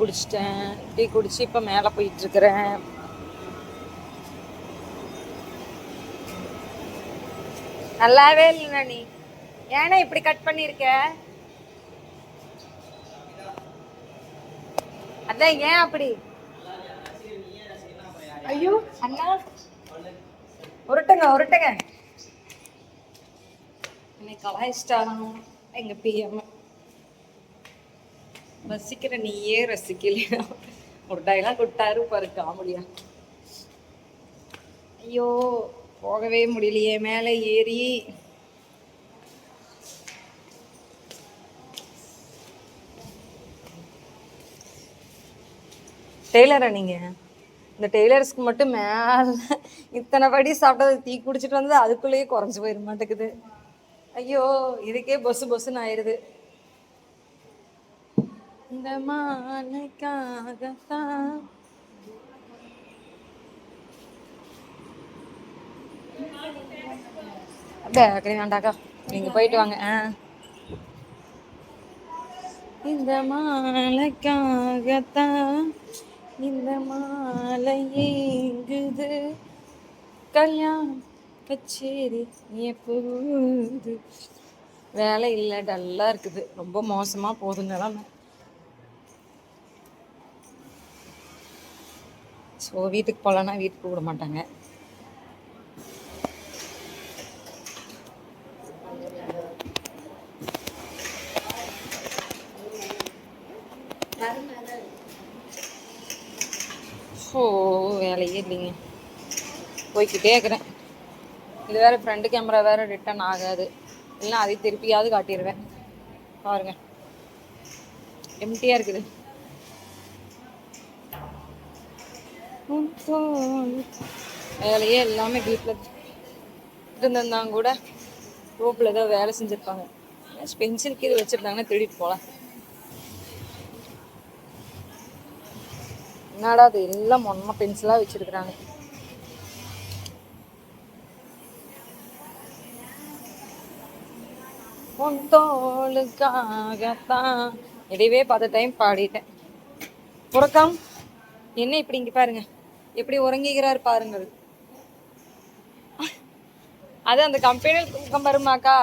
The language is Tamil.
குடிச்சிட்டேன். டீ குடிச்சு இப்போ மேலே போயிட்டு இருக்கிறேன் நல்லாவே இல்லைண்ணா நீ. ஏன்னா இப்படி கட் பண்ணியிருக்க? அதான் ஏன் அப்படி? ஐயோ அண்ணா. உருட்டுங்க உருட்டுங்க. என்னை கலாய்ச்சிட்டாங்க. எங்க பிஎம் ரசிக்கிற நீயே ரசிக்கலையா? ஒரு டைலாக் விட்டாரு பாரு காமெடியா ஐயோ போகவே முடியலையே மேலே ஏறி. டெய்லரா நீங்க? இந்த டெய்லர்ஸ்க்கு மட்டும் மேல இத்தனை படி சாப்பிட்டது தீ குடிச்சிட்டு வந்தது அதுக்குள்ளேயே குறைஞ்சி போயிட மாட்டேங்குது. ஐயோ இதுக்கே பொசு பொசுன்னு ஆயிடுது. இந்த மாலைக்காகத்தான் பேக்கரி வேண்டாக்கா. நீங்க போயிட்டு வாங்க. ஆ. இந்த மாலைக்காகத்தான் இந்த மாலை ஏங்குது. கல்யாணம் கச்சேரி எப்போது வேலை இல்லை டல்லாக இருக்குது. ரொம்ப மோசமாக போகுது நிலமை ஸோ வீட்டுக்கு போகலன்னா வீட்டுக்கு விட மாட்டாங்க. ஸோ வேலையே இல்லைங்க. போய்க்கிட்டே இருக்கிறேன். இது வேறு ஃப்ரண்ட் கேமரா வேற ரிட்டர்ன் ஆகாது. இல்லைன்னா அதை திருப்பியாவது காட்டிடுவேன் பாருங்க. எம்டியாக இருக்குது உன் தோள் வேலையே எல்லாமே வீட்டில் இருந்திருந்தாங்க கூட ரோப்பில் ஏதோ வேலை செஞ்சுருப்பாங்க. பென்சில் கீழே வச்சுருந்தாங்கன்னா திருடிட்டு போகலாம் என்னடா அது எல்லாம் மொன்ன பென்சிலாக வச்சுருக்குறாங்க. உன் தோளுக்காகத்தான். இதையவே பார்த்த டைம் பாடிட்டேன். உறக்கம்? என்ன இப்படி இங்கே பாருங்க. எப்படி உறங்குகிறார் பாருங்கள். அது அந்த கம்பெனியில் தூக்கம் வருமாக்கா?